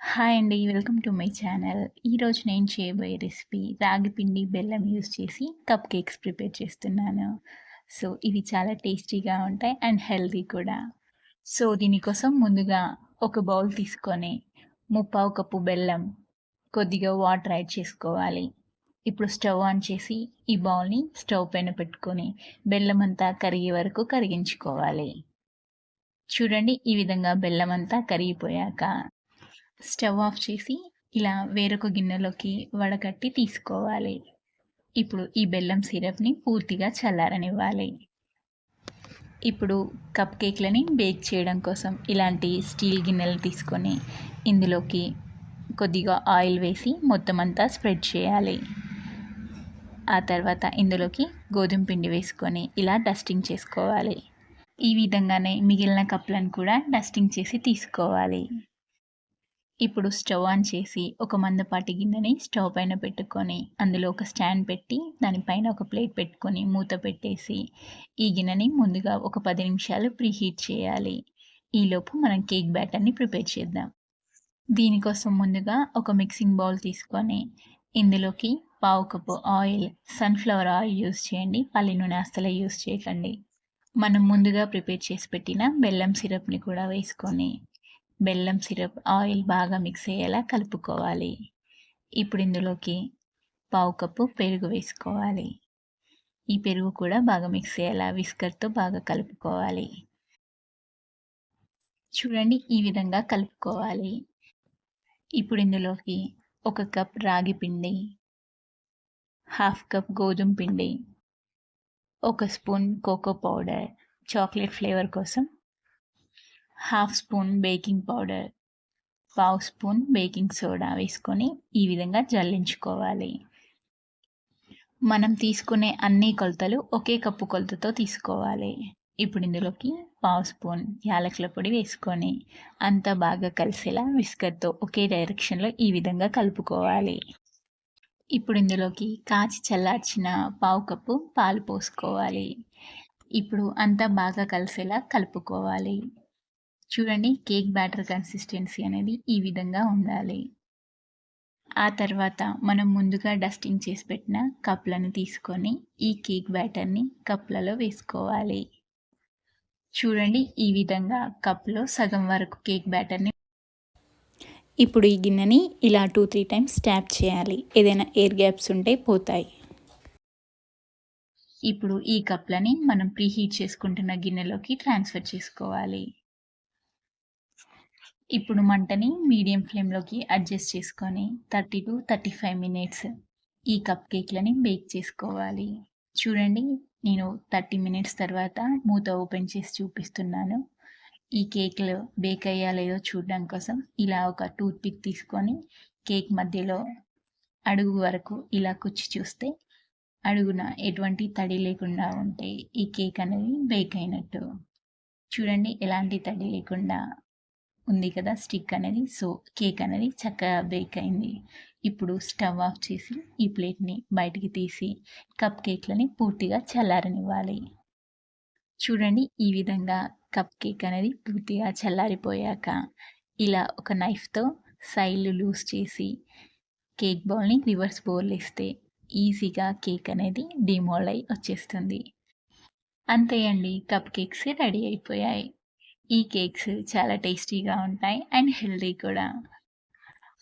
Hi అండి welcome to my channel. ఈరోజు నేను చేయబోయే రెసిపీ రాగి పిండి బెల్లం యూస్ చేసి కప్ కేక్స్ ప్రిపేర్ చేస్తున్నాను. సో ఇవి చాలా టేస్టీగా ఉంటాయి అండ్ హెల్తీ కూడా. సో దీనికోసం ముందుగా ఒక బౌల్ తీసుకొని ముప్పావు కప్పు బెల్లం కొద్దిగా వాటర్ యాడ్ చేసుకోవాలి. ఇప్పుడు స్టవ్ ఆన్ చేసి ఈ బౌల్ని స్టవ్ పైన పెట్టుకొని బెల్లం అంతా కరిగే వరకు కరిగించుకోవాలి. చూడండి ఈ విధంగా బెల్లం అంతా కరిగిపోయాక స్టవ్ ఆఫ్ చేసి ఇలా వేరొక గిన్నెలోకి వడకట్టి తీసుకోవాలి. ఇప్పుడు ఈ బెల్లం సిరప్ని పూర్తిగా చల్లారనివ్వాలి. ఇప్పుడు కప్ కేక్లని బేక్ చేయడం కోసం ఇలాంటి స్టీల్ గిన్నెలు తీసుకొని ఇందులోకి కొద్దిగా ఆయిల్ వేసి మొత్తం అంతా స్ప్రెడ్ చేయాలి. ఆ తర్వాత ఇందులోకి గోధుమ పిండి వేసుకొని ఇలా డస్టింగ్ చేసుకోవాలి. ఈ విధంగానే మిగిలిన కప్లను కూడా డస్టింగ్ చేసి తీసుకోవాలి. ఇప్పుడు స్టవ్ ఆన్ చేసి ఒక మందపాటి గిన్నెని స్టవ్ పైన పెట్టుకొని అందులో ఒక స్టాండ్ పెట్టి దానిపైన ఒక ప్లేట్ పెట్టుకొని మూత పెట్టేసి ఈ గిన్నెని ముందుగా ఒక పది నిమిషాలు ప్రీహీట్ చేయాలి. ఈలోపు మనం కేక్ బ్యాటర్ని ప్రిపేర్ చేద్దాం. దీనికోసం ముందుగా ఒక మిక్సింగ్ బౌల్ తీసుకొని ఇందులోకి పావు cup oil sunflower oil use చేయండి పల్లి నూనె అస్సలు యూస్ చేయకండి. మనం ముందుగా ప్రిపేర్ చేసి పెట్టిన బెల్లం సిరప్ని కూడా వేసుకొని బెల్లం సిరప్ ఆయిల్ బాగా మిక్స్ అయ్యేలా కలుపుకోవాలి. ఇప్పుడు ఇందులోకి పావు కప్పు పెరుగు వేసుకోవాలి. ఈ పెరుగు కూడా బాగా మిక్స్ అయ్యేలా విస్కర్తో బాగా కలుపుకోవాలి. చూడండి ఈ విధంగా కలుపుకోవాలి. ఇప్పుడు ఇందులోకి ఒక కప్ రాగి పిండి హాఫ్ కప్ గోధుమ పిండి ఒక spoon cocoa powder chocolate flavour కోసం హాఫ్ స్పూన్ బేకింగ్ పౌడర్ పావు స్పూన్ బేకింగ్ సోడా వేసుకొని ఈ విధంగా జల్లించుకోవాలి. మనం తీసుకునే అన్ని కొలతలు ఒకే కప్పు కొలతతో తీసుకోవాలి. ఇప్పుడు ఇందులోకి పావు స్పూన్ యాలకుల పొడి వేసుకొని అంతా బాగా కలిసేలా విస్కర్తో ఒకే డైరెక్షన్లో ఈ విధంగా కలుపుకోవాలి. ఇప్పుడు ఇందులోకి కాచి చల్లార్చిన పావు కప్పు పాలు పోసుకోవాలి. ఇప్పుడు అంతా బాగా కలిసేలా కలుపుకోవాలి. చూడండి కేక్ బ్యాటర్ కన్సిస్టెన్సీ అనేది ఈ విధంగా ఉండాలి. ఆ తర్వాత మనం ముందుగా డస్టింగ్ చేసి పెట్టిన కప్లను తీసుకొని ఈ కేక్ బ్యాటర్ని కప్లలో వేసుకోవాలి. చూడండి ఈ విధంగా కప్లో సగం వరకు కేక్ బ్యాటర్ని ఇప్పుడు ఈ గిన్నెని ఇలా టూ త్రీ టైమ్స్ ట్యాప్ చేయాలి. ఏదైనా ఎయిర్ గ్యాప్స్ ఉంటే పోతాయి. ఇప్పుడు ఈ కప్లని మనం ప్రీహీట్ చేసుకుంటున్న గిన్నెలోకి ట్రాన్స్ఫర్ చేసుకోవాలి. ఇప్పుడు మంటని మీడియం ఫ్లేమ్లోకి అడ్జస్ట్ చేసుకొని thirty to thirty five minutes ఈ కప్ కేక్లని బేక్ చేసుకోవాలి. చూడండి నేను థర్టీ మినిట్స్ తర్వాత మూత ఓపెన్ చేసి చూపిస్తున్నాను. ఈ కేక్లు బేక్ అయ్యా లేదో చూడడం కోసం ఇలా ఒక టూత్ పిక్ తీసుకొని కేక్ మధ్యలో అడుగు వరకు ఇలా కుచ్చి చూస్తే అడుగున ఎటువంటి తడి లేకుండా ఉంటే ఈ కేక్ అనేది బేక్ అయినట్టు. చూడండి ఎలాంటి తడి లేకుండా ఉంది కదా స్టిక్ అనేది. సో కేక్ అనేది చక్కగా బేక్ అయింది. ఇప్పుడు స్టవ్ ఆఫ్ చేసి ఈ ప్లేట్ని బయటికి తీసి కప్ కేక్లని పూర్తిగా చల్లారనివ్వాలి. చూడండి ఈ విధంగా కప్ కేక్ అనేది పూర్తిగా చల్లారిపోయాక ఇలా ఒక నైఫ్తో సైడ్లు లూజ్ చేసి కేక్ బౌల్ని రివర్స్ బౌల్ ఇస్తే ఈజీగా కేక్ అనేది డిమోల్డ్ అయి వచ్చేస్తుంది. అంతే అండి కప్ కేక్స్ రెడీ అయిపోయాయి. ఈ కేక్స్ చాలా టేస్టీగా ఉంటాయి అండ్ హెల్దీ కూడా.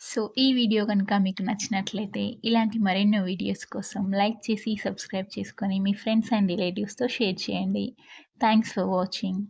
సో ఈ వీడియో కనుక మీకు నచ్చినట్లయితే ఇలాంటి మరెన్నో వీడియోస్ కోసం లైక్ చేసి సబ్స్క్రైబ్ చేసుకొని మీ ఫ్రెండ్స్ అండ్ రిలేటివ్స్తో షేర్ చేయండి. Thanks for watching.